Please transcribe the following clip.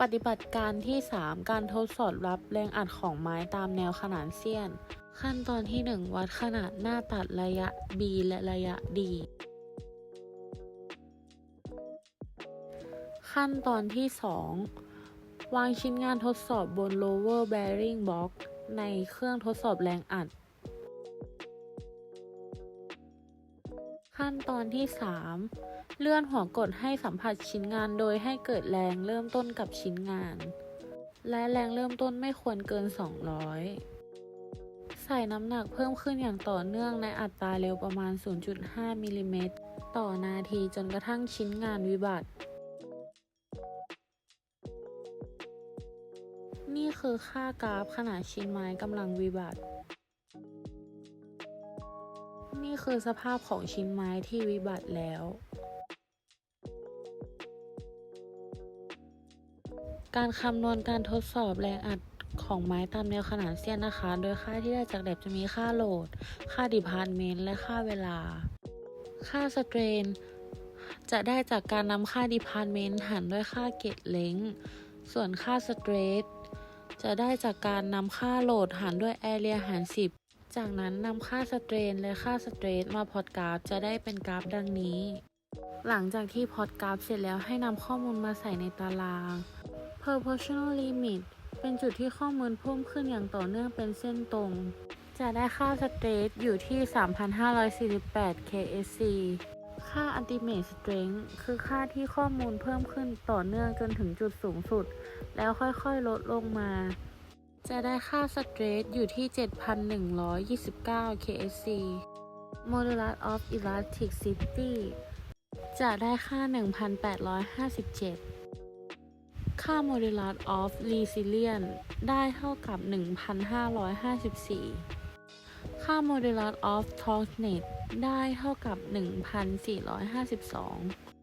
ปฏิบัติการที่ 3 การทดสอบรับแรงอัดของไม้ตามแนวขนานเสี้ยน ขั้นตอนที่ 1 วัดขนาดหน้าตัดระยะ B และระยะ D ขั้นตอนที่ 2 วางชิ้นงานทดสอบบน lower bearing box ในเครื่องทดสอบแรงอัด ขั้นตอนที่ 3 เลื่อนหัวกดให้สัมผัสชิ้นงานโดยให้เกิดแรงเริ่มต้นกับชิ้นงาน และแรงเริ่มต้นไม่ควรเกิน 200 ใส่น้ำหนักเพิ่มขึ้นอย่างต่อเนื่องในอัตราเร็วประมาณ 0.5มิลลิเมตรต่อนาทีจนกระทั่งชิ้นงานวิบัติ นี่คือค่ากราฟขนาดชิ้นไม้กำลังวิบัติ นี่คือสภาพของชิ้นไม้ที่วิบัติแล้ว การคำนวณการทดสอบแรงอัดของไม้ตามแนวขนานเส้นนะคะ โดยค่าที่ได้จากแบบจะมีค่าโหลด ค่าดิพาร์ตเมนต์ และค่าเวลา ค่าสเตรน จะได้จากการนำค่าดิพาร์ตเมนต์หารด้วยค่าเกตเล้ง ส่วนค่าสเตรทจะได้จากการนำค่าโหลดหารด้วยแอเรียหาร 10 จากนั้นนำค่าสเตรนและค่าสเตรทมาพอดกราฟจะได้เป็นกราฟดังนี้ หลังจากที่พอดกราฟเสร็จแล้วให้นำข้อมูลมาใส่ในตาราง proportional limit เป็นจุดที่ข้อมูลเพิ่มขึ้นอย่างต่อเนื่องเป็นเส้นตรง จะได้ค่าสเตรทอยู่ที่ 3,548 ksc ค่า ultimate strength คือค่าที่ข้อมูลเพิ่มขึ้นต่อเนื่องจนถึงจุดสูงสุด แล้วค่อยๆ ลดลงมา จะได้ค่าสเตรทอยู่ที่ 7,129 ksc modulus of elasticity จะได้ค่า 1,857 ค่า modulus of resilience ได้เท่ากับ 1,554 ค่า modulus of toughness ได้เท่ากับ 1,452